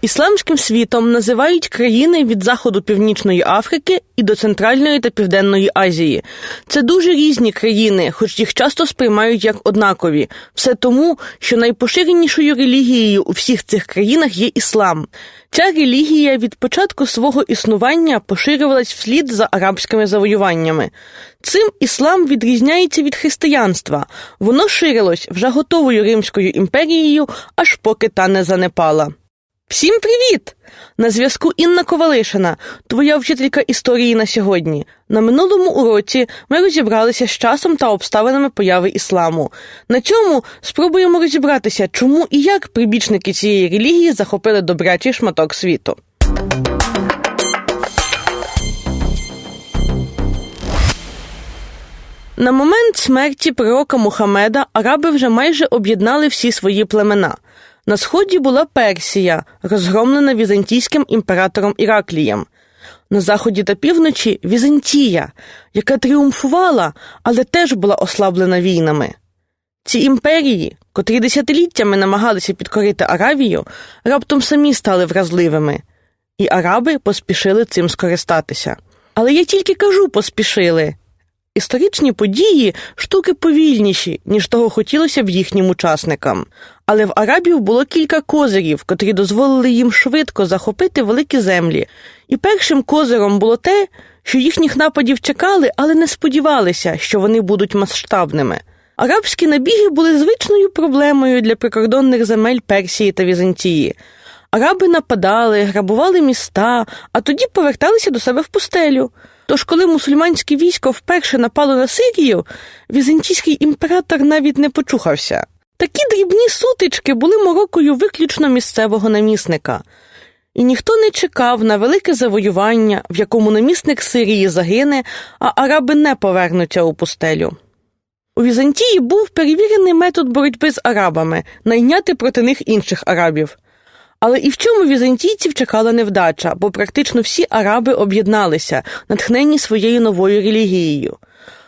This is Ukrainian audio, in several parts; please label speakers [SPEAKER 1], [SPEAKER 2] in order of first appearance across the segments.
[SPEAKER 1] Ісламським світом називають країни від заходу Північної Африки і до Центральної та Південної Азії. Це дуже різні країни, хоч їх часто сприймають як однакові. Все тому, що найпоширенішою релігією у всіх цих країнах є іслам. Ця релігія від початку свого існування поширювалась вслід за арабськими завоюваннями. Цим іслам відрізняється від християнства. Воно ширилось вже готовою Римською імперією, аж поки та не занепала. Всім привіт! На зв'язку Інна Ковалишина, твоя вчителька історії на сьогодні. На минулому уроці ми розібралися з часом та обставинами появи ісламу. На цьому спробуємо розібратися, чому і як прибічники цієї релігії захопили добрячий шматок світу. На момент смерті пророка Мухаммеда араби вже майже об'єднали всі свої племена. На сході була Персія, розгромлена візантійським імператором Іраклієм. На заході та півночі Візантія, яка тріумфувала, але теж була ослаблена війнами. Ці імперії, котрі десятиліттями намагалися підкорити Аравію, раптом самі стали вразливими, і араби поспішили цим скористатися. Але я тільки кажу поспішили. Історичні події штуки повільніші, ніж того хотілося б їхнім учасникам. Але в арабів було кілька козирів, котрі дозволили їм швидко захопити великі землі. І першим козиром було те, що їхніх нападів чекали, але не сподівалися, що вони будуть масштабними. Арабські набіги були звичною проблемою для прикордонних земель Персії та Візантії. Араби нападали, грабували міста, а тоді поверталися до себе в пустелю. Тож, коли мусульманське військо вперше напало на Сирію, візантійський імператор навіть не почухався. Такі дрібні сутички були морокою виключно місцевого намісника. І ніхто не чекав на велике завоювання, в якому намісник Сирії загине, а араби не повернуться у пустелю. У Візантії був перевірений метод боротьби з арабами найняти проти них інших арабів. Але і в чому візантійців чекала невдача, бо практично всі араби об'єдналися, натхнені своєю новою релігією.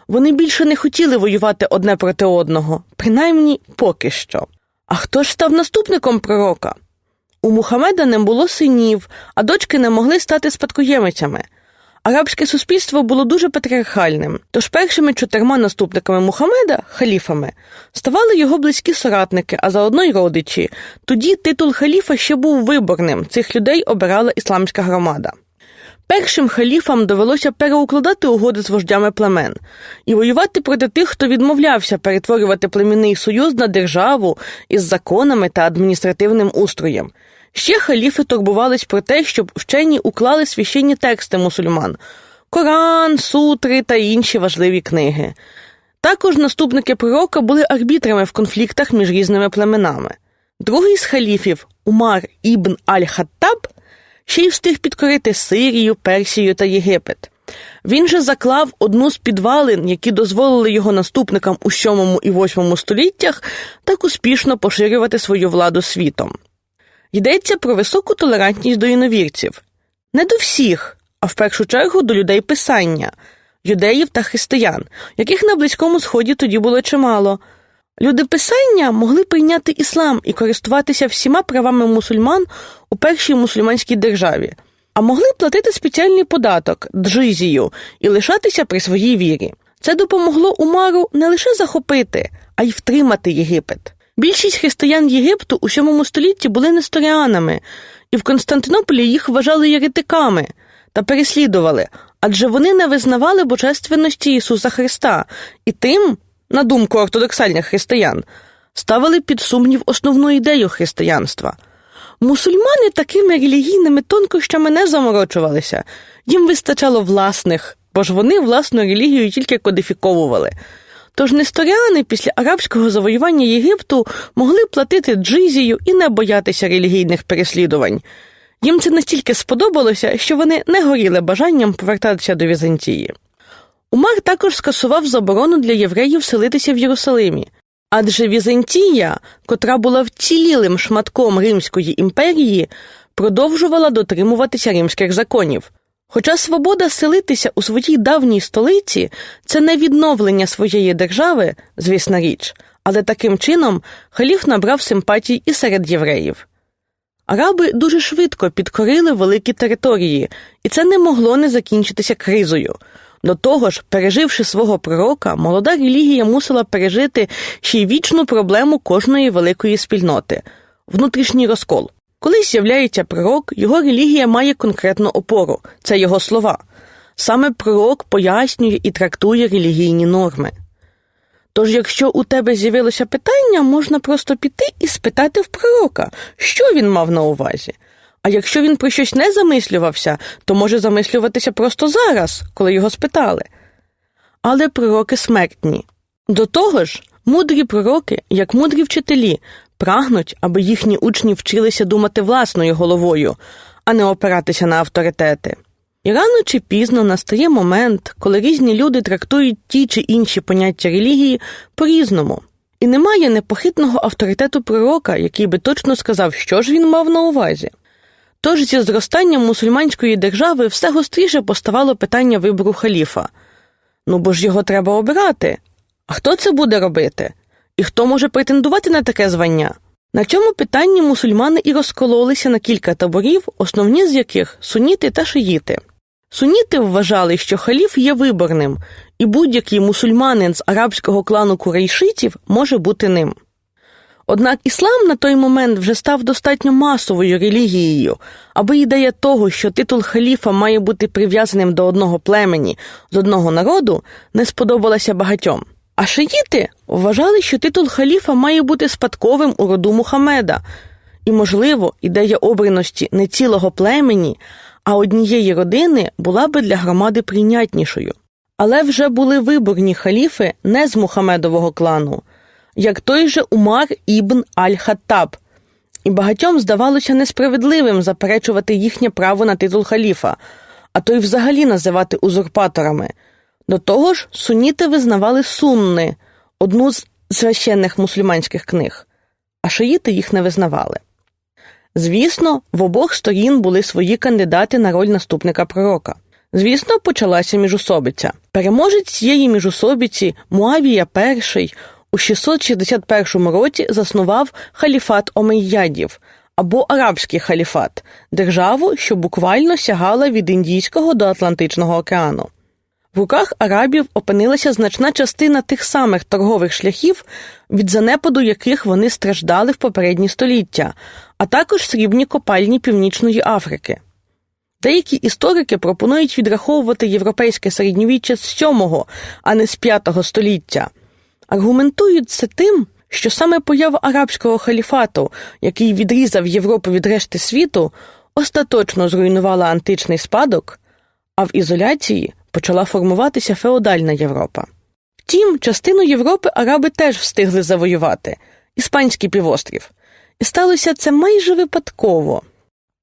[SPEAKER 1] Вони більше не хотіли воювати одне проти одного, принаймні поки що. А хто ж став наступником пророка? У Мухаммеда не було синів, а дочки не могли стати спадкоємицями. Арабське суспільство було дуже патріархальним, тож першими чотирма наступниками Мухаммеда, халіфами, ставали його близькі соратники, а заодно й родичі. Тоді титул халіфа ще був виборним, цих людей обирала ісламська громада. Першим халіфам довелося переукладати угоди з вождями племен і воювати проти тих, хто відмовлявся перетворювати племінний союз на державу із законами та адміністративним устроєм. Ще халіфи турбувались про те, щоб вчені уклали священні тексти мусульман Коран, сутри та інші важливі книги. Також наступники пророка були арбітрами в конфліктах між різними племенами. Другий з халіфів, Умар ібн Аль-Хаттаб, ще й встиг підкорити Сирію, Персію та Єгипет. Він же заклав одну з підвалин, які дозволили його наступникам у 7 і 8 століттях так успішно поширювати свою владу світом. Йдеться про високу толерантність до іновірців. Не до всіх, а в першу чергу до людей писання, юдеїв та християн, яких на Близькому Сході тоді було чимало. Люди писання могли прийняти іслам і користуватися всіма правами мусульман у першій мусульманській державі, а могли платити спеціальний податок джизію і лишатися при своїй вірі. Це допомогло Умару не лише захопити, а й втримати Єгипет. Більшість християн Єгипту у VII столітті були несторіанами, і в Константинополі їх вважали єретиками та переслідували, адже вони не визнавали божественності Ісуса Христа і тим, на думку ортодоксальних християн, ставили під сумнів основну ідею християнства. Мусульмани такими релігійними тонкощами не заморочувалися, їм вистачало власних, бо ж вони власну релігію тільки кодифіковували. Тож несторіани після арабського завоювання Єгипту могли платити джизію і не боятися релігійних переслідувань. Їм це настільки сподобалося, що вони не горіли бажанням повертатися до Візантії. Умар також скасував заборону для євреїв селитися в Єрусалимі, адже Візантія, котра була вцілілим шматком Римської імперії, продовжувала дотримуватися римських законів. Хоча свобода селитися у своїй давній столиці це не відновлення своєї держави, звісна річ, але таким чином халіф набрав симпатій і серед євреїв. Араби дуже швидко підкорили великі території, і це не могло не закінчитися кризою. До того ж, переживши свого пророка, молода релігія мусила пережити ще й вічну проблему кожної великої спільноти внутрішній розкол. Коли з'являється пророк, його релігія має конкретну опору це його слова. Саме пророк пояснює і трактує релігійні норми. Тож, якщо у тебе з'явилося питання, можна просто піти і спитати в пророка, що він мав на увазі. А якщо він про щось не замислювався, то може замислюватися просто зараз, коли його спитали. Але пророки смертні. До того ж, мудрі пророки, як мудрі вчителі, прагнуть, аби їхні учні вчилися думати власною головою, а не опиратися на авторитети. І рано чи пізно настає момент, коли різні люди трактують ті чи інші поняття релігії по-різному. І немає непохитного авторитету пророка, який би точно сказав, що ж він мав на увазі. Тож зі зростанням мусульманської держави все гостріше поставало питання вибору халіфа. Ну бо ж його треба обирати. А хто це буде робити? І хто може претендувати на таке звання? На цьому питанні мусульмани і розкололися на кілька таборів, основні з яких суніти та шиїти. Суніти вважали, що халіф є виборним, і будь-який мусульманин з арабського клану курейшитів може бути ним. Однак іслам на той момент вже став достатньо масовою релігією, аби ідея того, що титул халіфа має бути прив'язаним до одного племені з одного народу, не сподобалася багатьом. А шиїти вважали, що титул халіфа має бути спадковим у роду Мухаммеда, і, можливо, ідея обраності не цілого племені, а однієї родини була би для громади прийнятнішою. Але вже були виборні халіфи не з Мухамедового клану, як той же Умар ібн Аль-Хаттаб, і багатьом здавалося несправедливим заперечувати їхнє право на титул халіфа, а то й взагалі називати узурпаторами. До того ж, суніти визнавали сунни, одну з священних мусульманських книг, а шиїти їх не визнавали. Звісно, в обох сторін були свої кандидати на роль наступника пророка. Звісно, почалася міжусобиця. Переможець цієї міжусобиці Муавія І у 661 році заснував халіфат Омейядів або Арабський халіфат державу, що буквально сягала від Індійського до Атлантичного океану. В руках арабів опинилася значна частина тих самих торгових шляхів, від занепаду яких вони страждали в попередні століття, а також срібні копальні Північної Африки. Деякі історики пропонують відраховувати європейське середньовіччя з 7, а не з 5 століття. Аргументують це тим, що саме поява арабського халіфату, який відрізав Європу від решти світу, остаточно зруйнувала античний спадок, а в ізоляції почала формуватися феодальна Європа. Втім, частину Європи араби теж встигли завоювати Іспанський півострів, і сталося це майже випадково.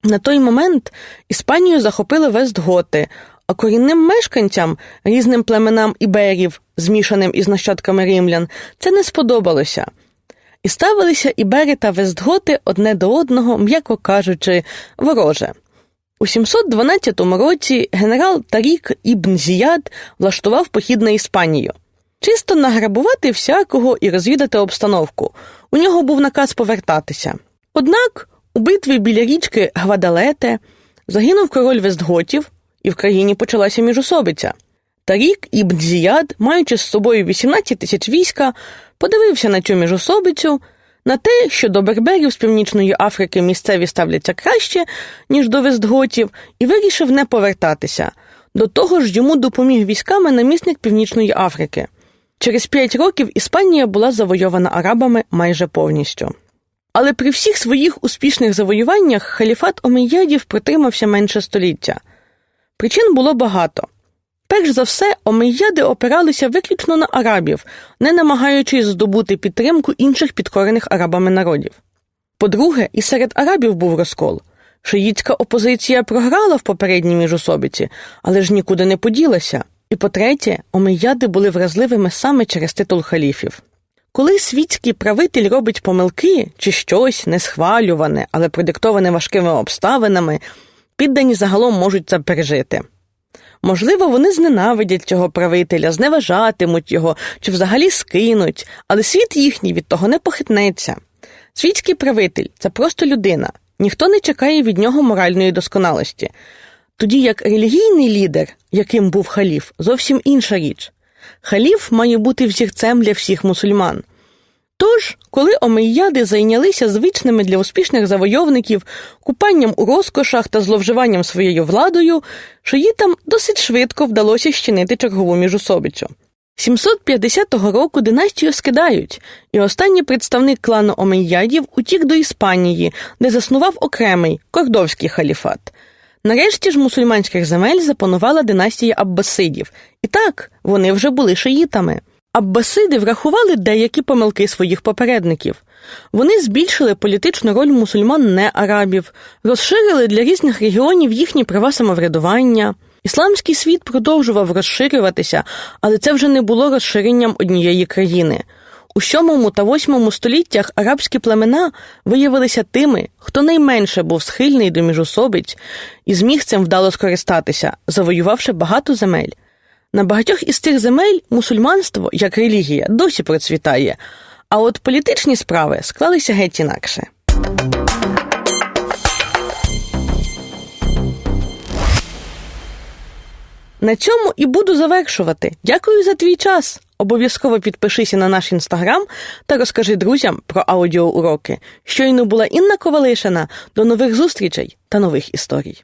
[SPEAKER 1] На той момент Іспанію захопили вестготи, а корінним мешканцям, різним племенам іберів, змішаним із нащадками римлян, це не сподобалося. І ставилися ібери та вестготи одне до одного, м'яко кажучи, вороже. У 712 році генерал Тарік Ібн Зіяд влаштував похід на Іспанію. Чисто награбувати всякого і розвідати обстановку. У нього був наказ повертатися. Однак у битві біля річки Гвадалете загинув король Вестготів, і в країні почалася міжусобиця. Тарік Ібн Зіяд, маючи з собою 18 тисяч війська, подивився на цю міжусобицю, на те, що до берберів з Північної Африки місцеві ставляться краще, ніж до Вестготів, і вирішив не повертатися. До того ж йому допоміг військами намісник Північної Африки. Через п'ять років Іспанія була завойована арабами майже повністю. Але при всіх своїх успішних завоюваннях халіфат Омейядів протримався менше століття. Причин було багато. Перш за все, омейяди опиралися виключно на арабів, не намагаючись здобути підтримку інших підкорених арабами народів. По-друге, і серед арабів був розкол. Шиїцька опозиція програла в попередній міжособиці, але ж нікуди не поділася. І по-третє, омейяди були вразливими саме через титул халіфів. Коли світський правитель робить помилки чи щось несхвалюване, але продиктоване важкими обставинами, піддані загалом можуть це пережити. Можливо, вони зненавидять цього правителя, зневажатимуть його чи взагалі скинуть, але світ їхній від того не похитнеться. Світський правитель це просто людина, ніхто не чекає від нього моральної досконалості. Тоді як релігійний лідер, яким був халіф, зовсім інша річ. Халіф має бути взірцем для всіх мусульман. Тож, коли омейяди зайнялися звичними для успішних завойовників купанням у розкошах та зловживанням своєю владою, шиїтам досить швидко вдалося щинити чергову міжусобицю. 750 року династію скидають, і останній представник клану омейядів утік до Іспанії, де заснував окремий кордовський халіфат. Нарешті ж мусульманських земель запанувала династія Аббасидів, і так вони вже були шиїтами. Аббасиди врахували деякі помилки своїх попередників. Вони збільшили політичну роль мусульман не арабів, розширили для різних регіонів їхні права самоврядування. Ісламський світ продовжував розширюватися, але це вже не було розширенням однієї країни. У 7 та 8 століттях арабські племена виявилися тими, хто найменше був схильний до міжособиць і зміг цим вдало скористатися, завоювавши багато земель. На багатьох із цих земель мусульманство, як релігія, досі процвітає, а от політичні справи склалися геть інакше. На цьому і буду завершувати. Дякую за твій час. Обов'язково підпишися на наш інстаграм та розкажи друзям про аудіоуроки. Щойно була Інна Ковалишина. До нових зустрічей та нових історій.